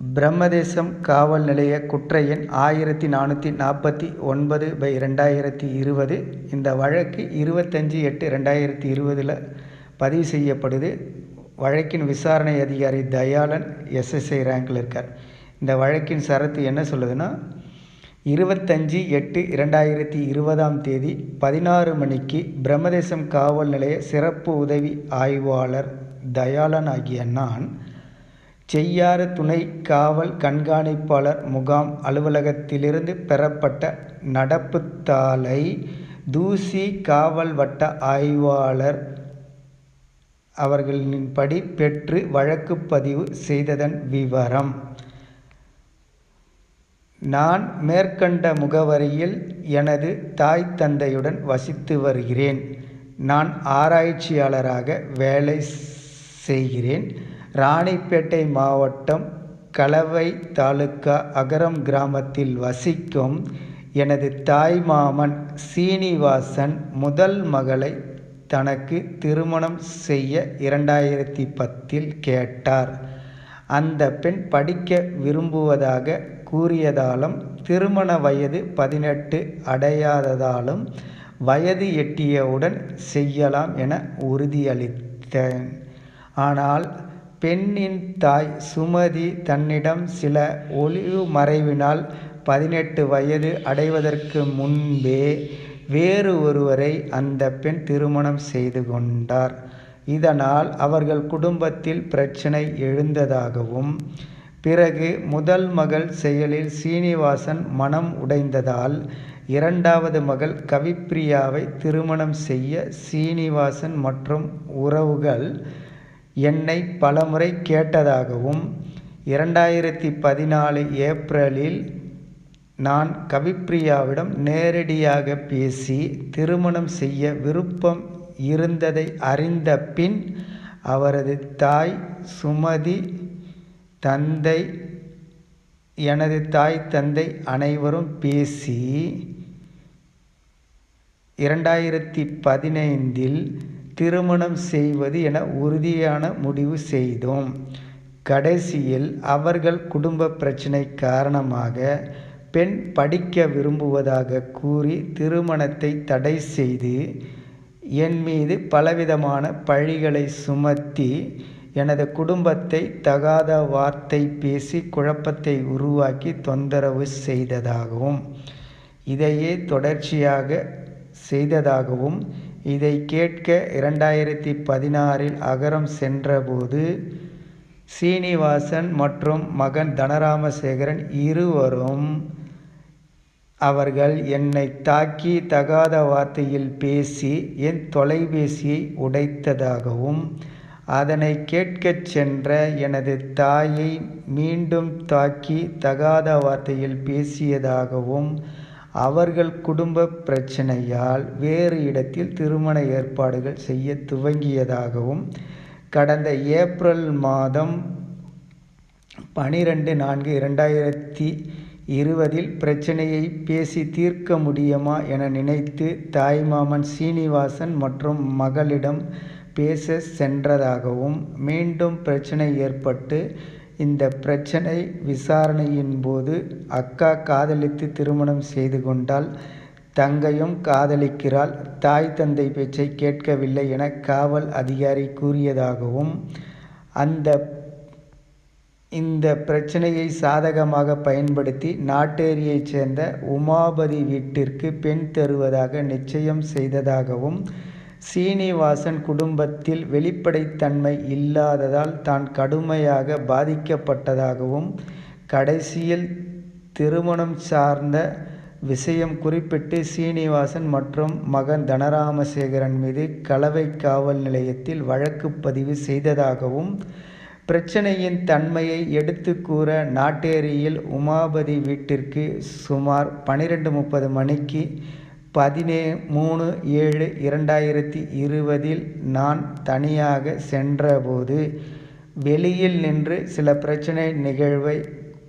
பிரம்மதேசம் காவல் நிலைய குற்ற எண் ஆயிரத்தி நானூற்றி நாற்பத்தி ஒன்பது பை ரெண்டாயிரத்தி இருபது. இந்த வழக்கு இருபத்தஞ்சி எட்டு ரெண்டாயிரத்தி இருபதில் பதிவு செய்யப்படுது. வழக்கின் விசாரணை அதிகாரி தயாளன் எஸ்எஸ்ஐ ரேங்கில் இருக்கார். இந்த வழக்கின் சரத்து என்ன சொல்லுதுன்னா இருபத்தஞ்சி எட்டு இரண்டாயிரத்தி இருபதாம் தேதி பதினாறு மணிக்கு பிரம்மதேசம் காவல் நிலைய சிறப்பு உதவி ஆய்வாளர் தயாளன் ஆகிய நான் செய்யாறு துணை காவல் கண்காணிப்பாளர் முகாம் அலுவலகத்திலிருந்து பெறப்பட்ட நடப்புத்தாளை தூசி காவல் வட்ட ஆய்வாளர் அவர்களின்படி பெற்று வழக்கு பதிவு செய்ததன் விவரம். நான் மேற்கண்ட முகவரியில் எனது தாய் தந்தையுடன் வசித்து வருகிறேன். நான் ஆராய்ச்சியாளராக வேலை செய்கிறேன். ராணிப்பேட்டை மாவட்டம் கலவை தாலுக்கா அகரம் கிராமத்தில் வசிக்கும் எனது தாய்மாமன் சீனிவாசன் முதல் மகளை தனக்கு திருமணம் செய்ய இரண்டாயிரத்தி பத்தில் கேட்டார். அந்த பெண் படிக்க விரும்புவதாக கூறியதாலும் திருமண வயது பதினெட்டு அடையாததாலும் வயது எட்டியவுடன் செய்யலாம் என உறுதியளித்தேன். ஆனால் பெண்ணின் தாய் சுமதி தன்னிடம் சில ஒளிவு மறைவினால் பதினெட்டு வயது அடைவதற்கு முன்பே வேறு ஒருவரை அந்த பெண் திருமணம் செய்து கொண்டார். இதனால் அவர்கள் குடும்பத்தில் பிரச்சனை எழுந்ததாகவும் பிறகு முதல் மகள் செயலில் சீனிவாசன் மனம் உடைந்ததால் இரண்டாவது மகள் கவிப்பிரியாவை திருமணம் செய்ய சீனிவாசன் மற்றும் உறவுகள் என்னை பலமுறை கேட்டதாகவும் இரண்டாயிரத்தி பதினாலு ஏப்ரலில் நான் கவிப்ரியாவிடம் நேரடியாக பேசி திருமணம் செய்ய விருப்பம் இருந்ததை அறிந்த பின் அவரது தாய் சுமதி தந்தை எனது தாய் தந்தை அனைவரும் பேசி இரண்டாயிரத்தி பதினைந்தில் திருமணம் செய்வது என உறுதியான முடிவு செய்தோம். கடைசியில் அவர்கள் குடும்ப பிரச்சனை காரணமாக பெண் படிக்க விரும்புவதாக கூறி திருமணத்தை தடை செய்து என் மீது பலவிதமான பழிகளை சுமத்தி எனது குடும்பத்தை தகாத வார்த்தை பேசி குழப்பத்தை உருவாக்கி தொந்தரவு செய்ததாகவும் இதையே தொடர்ச்சியாக செய்ததாகவும் இதை கேட்க இரண்டாயிரத்தி பதினாறில் அகரம் சென்றபோது சீனிவாசன் மற்றும் மகன் தனராமசேகரன் இருவரும் அவர்கள் என்னை தாக்கி தகாத வார்த்தையில் பேசி என் தொலைபேசியை உடைத்ததாகவும் அதனை கேட்கச் சென்ற எனது தாயை மீண்டும் தாக்கி தகாத வார்த்தையில் பேசியதாகவும் அவர்கள் குடும்ப பிரச்சனையால் வேறு இடத்தில் திருமண ஏற்பாடுகள் செய்ய துவங்கியதாகவும் கடந்த ஏப்ரல் மாதம் பனிரெண்டு நான்கு இரண்டாயிரத்தி இருபதில் பிரச்சனையை பேசி தீர்க்க முடியுமா என நினைத்து தாய்மாமன் சீனிவாசன் மற்றும் மகளிடம் பேச சென்றதாகவும் மீண்டும் பிரச்சனை ஏற்பட்டு இந்த பிரச்சனை விசாரணையின் போது அக்கா காதலித்து திருமணம் செய்து கொண்டால் தங்கையும் காதலிக்கிறாள். தாய் தந்தை பேச்சை கேட்கவில்லை என காவல் அதிகாரி கூறியதாகவும் அந்த இந்த பிரச்சனையை சாதகமாக பயன்படுத்தி நாட்டேரியைச் சேர்ந்த உமாபதி வீட்டிற்கு பெண் தருவதாக நிச்சயம் செய்ததாகவும் சீனிவாசன் குடும்பத்தில் வெளிப்படைத்தன்மை இல்லாததால் தான் கடுமையாக பாதிக்கப்பட்டதாகவும் கடைசியில் திருமணம் சார்ந்த விஷயம் குறிப்பிட்டு சீனிவாசன் மற்றும் மகன் தனராமசேகரன் மீது கலவை காவல் நிலையத்தில் வழக்கு பதிவு செய்ததாகவும் பிரச்சனையின் தன்மையை எடுத்து கூற நாட்டேரியில் உமாபதி வீட்டிற்கு சுமார் பனிரெண்டு முப்பது மணிக்கு பதினே மூணு ஏழு இரண்டாயிரத்தி இருபதில் நான் தனியாக சென்றபோது வெளியில் நின்று சில பிரச்சனை நிகழ்வை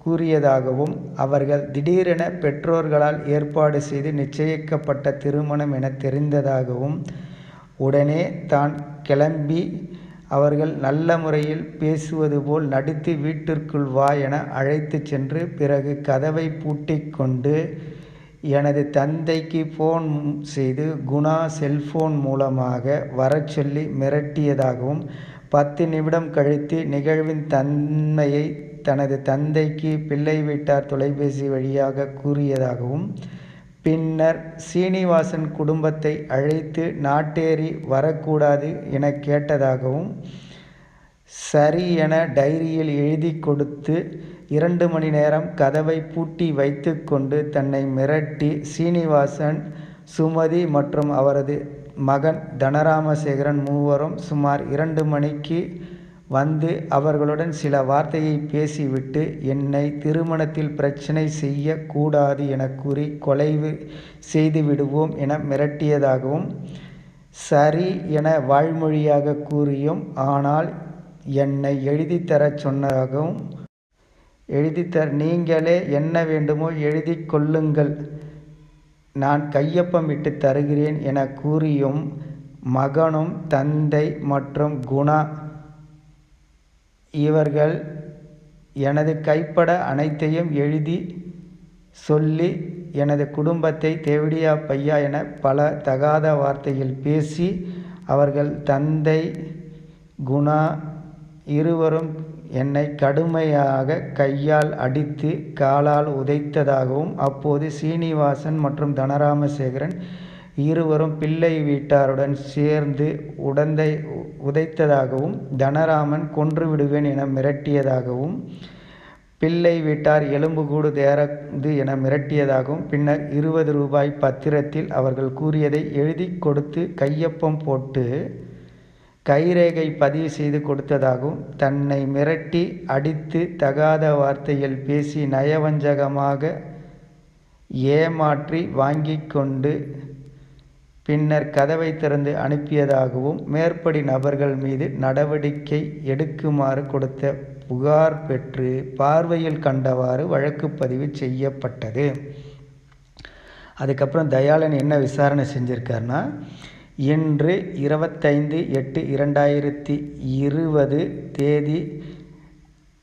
கூறியதாகவும் அவர்கள் திடீரென பெற்றோர்களால் ஏற்பாடு செய்து நிச்சயிக்கப்பட்ட திருமணம் என தெரிந்ததாகவும் உடனே தான் கிளம்பி அவர்கள் நல்ல முறையில் பேசுவது போல் நடித்து வீட்டிற்குள் வா என அழைத்துச் சென்று பிறகு கதவை பூட்டி கொண்டு எனது தந்தைக்கு போன் செய்து குணா செல்போன் மூலமாக வர சொல்லி மிரட்டியதாகவும் பத்து நிமிடம் கழித்து நிகழ்வின் தன்மையை தனது தந்தைக்கு பிள்ளை வீட்டார் தொலைபேசி வழியாக கூறியதாகவும் பின்னர் சீனிவாசன் குடும்பத்தை அழைத்து நாட்டேறி வரக்கூடாது என கேட்டதாகவும் சரி என டைரியில் எழுதி கொடுத்து இரண்டு மணி நேரம் கதவை பூட்டி வைத்துக்கொண்டு தன்னை மிரட்டி சீனிவாசன் சுமதி மற்றும் அவரது மகன் தனராமசேகரன் மூவரும் சுமார் இரண்டு மணிக்கு வந்து அவர்களுடன் சில வார்த்தையை பேசிவிட்டு என்னை திருமணத்தில் பிரச்சனை செய்யக்கூடாது என கூறி கொலைவு செய்து விடுவோம் என மிரட்டியதாகவும் சரி என வாய்மொழியாக கூறியும் ஆனால் என்னை எழுதித்தரச் சொன்னதாகவும் எழுதித்தர. நீங்களே என்ன வேண்டுமோ எழுதி கொள்ளுங்கள். நான் கையொப்பம் இட்டு தருகிறேன் என கூறியும் மகனும் தந்தை மற்றும் குணா இவர்கள் எனது கைப்பட அனைத்தையும் எழுதி சொல்லி எனது குடும்பத்தை தேவடியா பையா என பல தகாத வார்த்தைகள் பேசி அவர்கள் தந்தை குணா இருவரும் என்னை கடுமையாக கையால் அடித்து காலால் உதைத்ததாகவும் அப்போது சீனிவாசன் மற்றும் தனராமசேகரன் இருவரும் பிள்ளை வீட்டாருடன் சேர்ந்து உடந்தை உதைத்ததாகவும் தனராமன் கொன்று விடுவேன் என மிரட்டியதாகவும் பிள்ளை வீட்டார் எலும்புகூடு தேரந்து என மிரட்டியதாகவும் பின்னர் இருபது ரூபாய் பத்திரத்தில் அவர்கள் கூறியதை எழுதி கொடுத்து கையொப்பம் போட்டு கைரேகை பதிவு செய்து கொடுத்ததாகவும் தன்னை மிரட்டி அடித்து தகாத வார்த்தையில் பேசி நயவஞ்சகமாக ஏமாற்றி வாங்கி கொண்டு பின்னர் கதவை திறந்து அனுப்பியதாகவும் மேற்படி நபர்கள் மீது நடவடிக்கை எடுக்குமாறு கொடுத்த புகார் பெற்று பார்வையில் கண்டவாறு வழக்கு பதிவு செய்யப்பட்டது. அதுக்கப்புறம் தயாளன் என்ன விசாரணை செஞ்சுருக்காருன்னா இன்று இருபத்தைந்து எட்டு இரண்டாயிரத்தி இருபது தேதி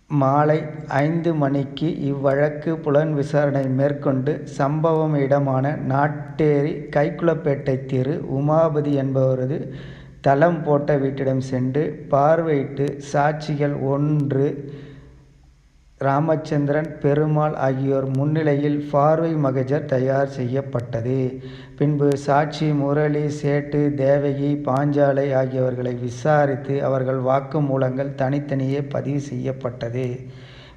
மாலை ஐந்து மணிக்கு இவ்வழக்கு புலன் விசாரணை மேற்கொண்டு சம்பவம் இடமான நாட்டேரி கைக்குளப்பேட்டை தெரு உமாபதி என்பவரது தளம் போட்ட வீட்டிடம் சென்று பார்வையிட்டு சாட்சிகள் ஒன்று ராமச்சந்திரன் பெருமாள் ஆகியோர் முன்னிலையில் பார்வை மகஜர் தயார் செய்யப்பட்டது. பின்பு சாட்சி முரளி சேட்டு தேவகி பாஞ்சாலை ஆகியவர்களை விசாரித்து அவர்கள் வாக்குமூலங்கள் தனித்தனியே பதிவு செய்யப்பட்டது.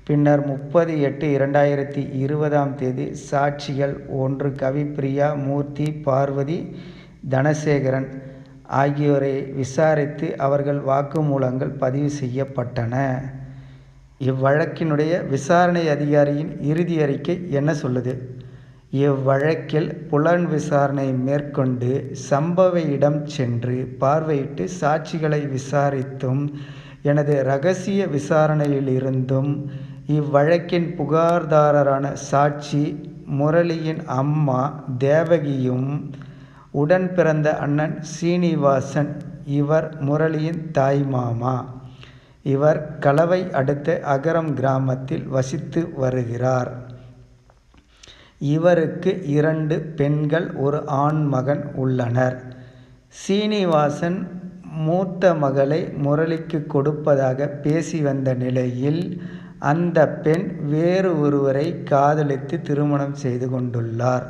பின்னர் முப்பது எட்டு இரண்டாயிரத்தி இருபதாம் தேதி சாட்சிகள் ஒன்று கவிப்பிரியா மூர்த்தி பார்வதி தனசேகரன் ஆகியோரை விசாரித்து அவர்கள் வாக்குமூலங்கள் பதிவு செய்யப்பட்டன. இவ்வழக்கினுடைய விசாரணை அதிகாரியின் இறுதி அறிக்கை என்ன சொல்லுது? இவ்வழக்கில் புலன் விசாரணை மேற்கொண்டு சம்பவ இடம் சென்று பார்வையிட்டு சாட்சிகளை விசாரித்தும் எனது ரகசிய விசாரணையிலிருந்தும் இவ்வழக்கின் புகார்தாரரான சாட்சி முரளியின் அம்மா தேவகியும் உடன் பிறந்த அண்ணன் சீனிவாசன் இவர் முரளியின் தாய் மாமா. இவர் கலவை அடுத்த அகரம் கிராமத்தில் வசித்து வருகிறார். இவருக்கு இரண்டு பெண்கள் ஒரு ஆண் மகன் உள்ளனர். சீனிவாசன் மூத்த மகளை முரளிக்கு கொடுப்பதாக பேசி வந்த நிலையில் அந்த பெண் வேறு ஒருவரை காதலித்து திருமணம் செய்து கொண்டுள்ளார்.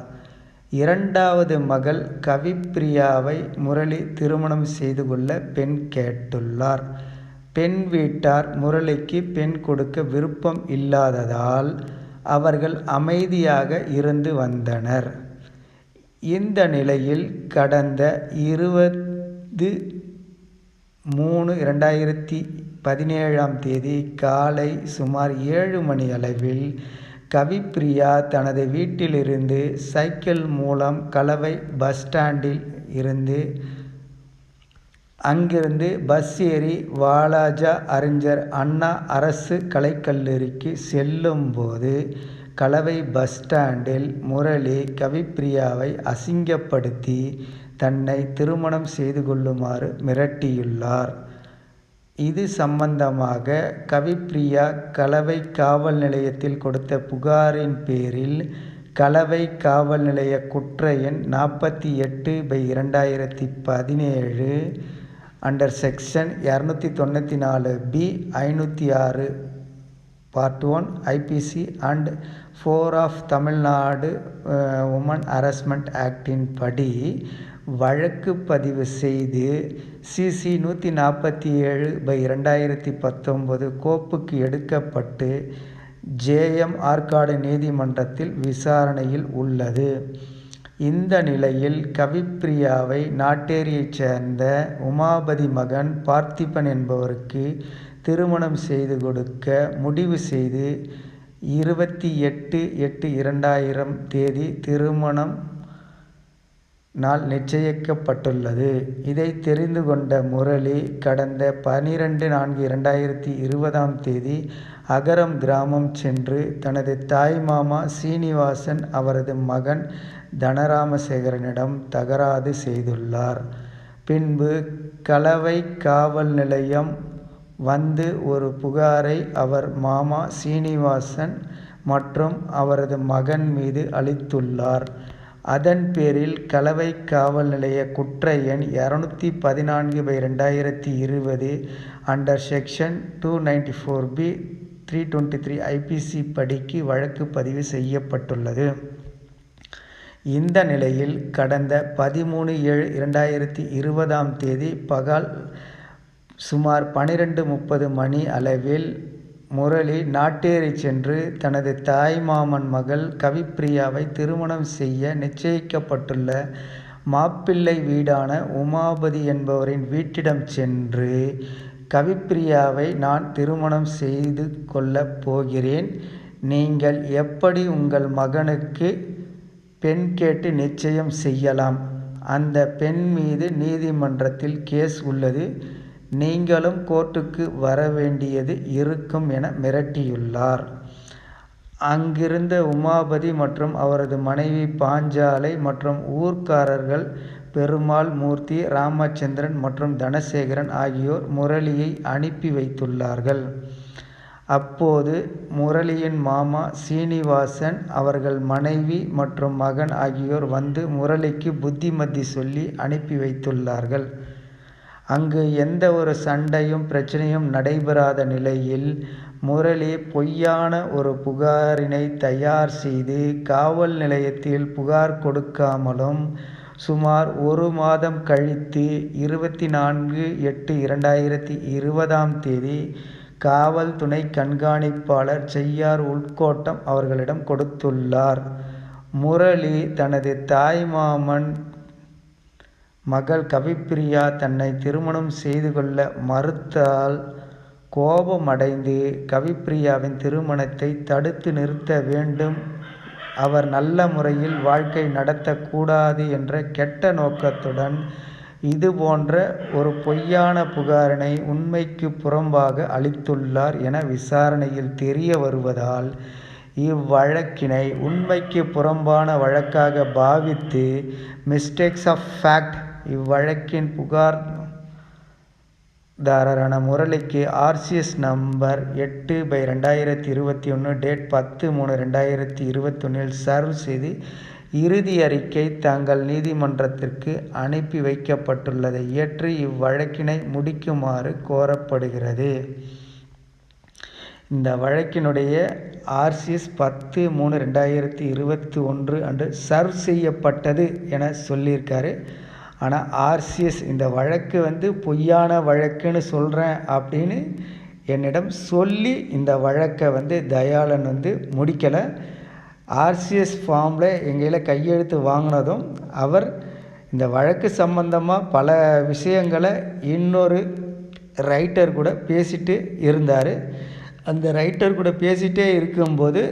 இரண்டாவது மகள் கவிப்பிரியாவை முரளி திருமணம் செய்து கொள்ள பெண் கேட்டுள்ளார். பெண் வீட்டார் முரளிக்கு பெண் கொடுக்க விருப்பம் இல்லாததால் அவர்கள் அமைதியாக இருந்து வந்தனர். இந்த நிலையில் கடந்த இருபது மூணு இரண்டாயிரத்தி பதினேழாம் தேதி காலை சுமார் ஏழு மணி அளவில் கவிப்பிரியா தனது வீட்டிலிருந்து சைக்கிள் மூலம் கலவை பஸ் ஸ்டாண்டில் இருந்து அங்கிருந்து பஸ் ஏறி வாலாஜா அறிஞர் அண்ணா அரசு கலைக்கல்லூரிக்கு செல்லும்போது கலவை பஸ் ஸ்டாண்டில் முரளி கவிப்பிரியாவை அசிங்கப்படுத்தி தன்னை திருமணம் செய்து கொள்ளுமாறு மிரட்டியுள்ளார். இது சம்பந்தமாக கவிப்பிரியா கலவை காவல் நிலையத்தில் கொடுத்த புகாரின் பேரில் கலவை காவல் நிலைய குற்ற எண் நாற்பத்தி எட்டு பை இரண்டாயிரத்தி பதினேழு அண்டர் செக்ஷன் இரநூத்தி தொண்ணூற்றி நாலு பி ஐநூற்றி ஆறு part one IPC and four of Tamil Nadu women harassment actin படி வழக்கு பதிவு செய்து சிசி நூற்றி நாற்பத்தி ஏழு பை ரெண்டாயிரத்தி பத்தொம்பது கோப்புக்கு எடுக்கப்பட்டு ஜேஎம் ஆற்காடு நீதிமன்றத்தில் விசாரணையில் உள்ளது. இந்த நிலையில் கவிப்பிரியாவை நாட்டேரியைச் சேர்ந்த உமாபதி மகன் பார்த்திபன் என்பவருக்கு திருமணம் செய்து கொடுக்க முடிவு செய்து இருபத்தி எட்டு எட்டு இரண்டாயிரம் தேதி திருமணம் நாள் நிச்சயிக்கப்பட்டுள்ளது. இதை தெரிந்து கொண்ட முரளி கடந்த பனிரெண்டு நான்கு இரண்டாயிரத்தி இருபதாம் தேதி அகரம் கிராமம் சென்று தனது தாய் மாமா சீனிவாசன் அவரது மகன் தனராமசேகரனிடம் தகராறு செய்துள்ளார். பின்பு கலவை காவல் நிலையம் வந்து ஒரு புகாரை அவர் மாமா சீனிவாசன் மற்றும் அவரது மகன் மீது அளித்துள்ளார். அதன் பேரில் கலவை காவல் நிலைய குற்ற எண் இரநூத்தி பதினான்கு பை ரெண்டாயிரத்தி இருபது under section two ninety four B three twenty three IPC படிக்கு வழக்கு பதிவு செய்யப்பட்டுள்ளது. இந்த நிலையில் கடந்த பதிமூணு ஏழு இரண்டாயிரத்தி இருபதாம் தேதி பகால் சுமார் பனிரெண்டு முப்பது மணி அளவில் முரளி நாட்டேரி சென்று தனது தாய்மாமன் மகள் கவிப்பிரியாவை திருமணம் செய்ய நிச்சயிக்கப்பட்டுள்ள மாப்பிள்ளை வீடான உமாபதி என்பவரின் வீட்டிடம் சென்று கவிப்பிரியாவை நான் திருமணம் செய்து கொள்ளப் போகிறேன். நீங்கள் எப்படி உங்கள் மகனுக்கு பெண் கேட்டு நிச்சயம் செய்யலாம்? அந்த பெண் மீது நீதிமன்றத்தில் கேஸ் உள்ளது. நீங்களும் கோர்ட்டுக்கு வர வேண்டியது இருக்கும் என மிரட்டியுள்ளார். அங்கிருந்த உமாபதி மற்றும் அவரது மனைவி பாஞ்சாலை மற்றும் ஊர்க்காரர்கள் பெருமாள் மூர்த்தி ராமச்சந்திரன் மற்றும் தனசேகரன் ஆகியோர் முரளியை அனுப்பி வைத்துள்ளார்கள். அப்போது முரளியின் மாமா சீனிவாசன் அவர்கள் மனைவி மற்றும் மகன் ஆகியோர் வந்து முரளிக்கு புத்திமதி சொல்லி அனுப்பி வைத்துள்ளார்கள். அங்கு எந்த ஒரு சண்டையும் பிரச்சனையும் நடைபெறாத நிலையில் முரளி பொய்யான ஒரு புகாரினை தயார் செய்து காவல் நிலையத்தில் புகார் கொடுக்காமலும் சுமார் ஒரு மாதம் கழித்து இருபத்தி நான்கு எட்டு இரண்டாயிரத்தி இருபதாம் தேதி காவல் துணை கண்காணிப்பாளர் செய்யார் உள்கோட்டம் அவர்களிடம் கொடுத்துள்ளார். முரளி தனது தாய்மாமன் மகள் கவிப்பிரியா தன்னை திருமணம் செய்து கொள்ள மறுத்தால் கோபமடைந்து கவிப்பிரியாவின் திருமணத்தை தடுத்து நிறுத்த வேண்டும் அவர் நல்ல முறையில் வாழ்க்கை நடத்தக்கூடாது என்ற கெட்ட நோக்கத்துடன் இது போன்ற ஒரு பொய்யான புகாரினை உண்மைக்கு புறம்பாக அளித்துள்ளார் என விசாரணையில் தெரிய வருவதால் இவ்வழக்கினை உண்மைக்கு புறம்பான வழக்காக பாவித்து மிஸ்டேக்ஸ் ஆஃப் ஃபேக்ட் இவ்வழக்கின் புகார் தாரரான முரளிக்கு ஆர்சிஎஸ் நம்பர் எட்டு பை ரெண்டாயிரத்தி இருபத்தி ஒன்று டேட் பத்து மூணு ரெண்டாயிரத்தி இருபத்தொன்னில் சர்வ் செய்து இறுதி அறிக்கை தங்கள் நீதிமன்றத்திற்கு அனுப்பி வைக்கப்பட்டுள்ளதை ஏற்று இவ்வழக்கினை முடிக்குமாறு கோரப்படுகிறது. இந்த வழக்கினுடைய ஆர்சிஎஸ் பத்து மூணு ரெண்டாயிரத்தி இருபத்தி ஒன்று அன்று சர்வ் செய்யப்பட்டது என சொல்லியிருக்காரு. ஆனால் ஆர்சிஎஸ் இந்த வழக்கு வந்து பொய்யான வழக்குன்னு சொல்கிறேன் அப்படின்னு என்னிடம் சொல்லி இந்த வழக்கை வந்து தயாளன் வந்து முடிக்கலை. ஆர்சிஎஸ் ஃபார்மில் எங்கையில் கையெழுத்து வாங்கினதும் அவர் இந்த வழக்கு சம்பந்தமாக பல விஷயங்களை இன்னொரு ரைட்டர் கூட பேசிட்டு இருந்தார். அந்த ரைட்டர் கூட பேசிகிட்டே இருக்கும்போது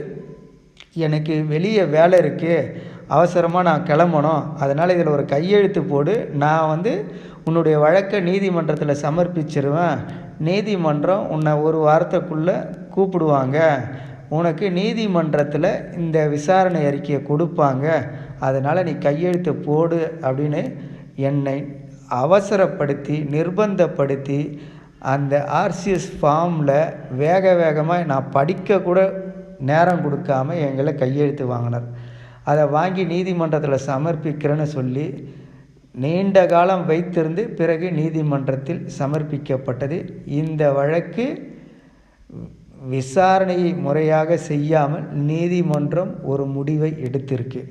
எனக்கு வெளியே வேலை இருக்குது அவசரமாக நான் கிளம்பணும். அதனால் இதில் ஒரு கையெழுத்து போடு. நான் வந்து உன்னுடைய வழக்கை நீதிமன்றத்தில் சமர்ப்பிச்சிருவேன். நீதிமன்றம் உன்னை ஒரு வாரத்துக்குள்ளே கூப்பிடுவாங்க. உனக்கு நீதிமன்றத்தில் இந்த விசாரணை அறிக்கையை கொடுப்பாங்க. அதனால் நீ கையெழுத்து போடு அப்படின்னு என்னை அவசரப்படுத்தி நிர்பந்தப்படுத்தி அந்த ஆர்சிஎஸ் ஃபார்மில் வேக வேகமாக நான் படிக்க கூட நேரம் கொடுக்காம எங்களை கையெழுத்து வாங்கினார். அதை வாங்கி நீதிமன்றத்தில் சமர்ப்பிக்கிறேன்னு சொல்லி நீண்ட காலம் வைத்திருந்து பிறகு நீதிமன்றத்தில் சமர்ப்பிக்கப்பட்டது. இந்த வழக்கு விசாரணையை முறையாக செய்யாமல் நீதிமன்றம் ஒரு முடிவை எடுத்திருக்கு.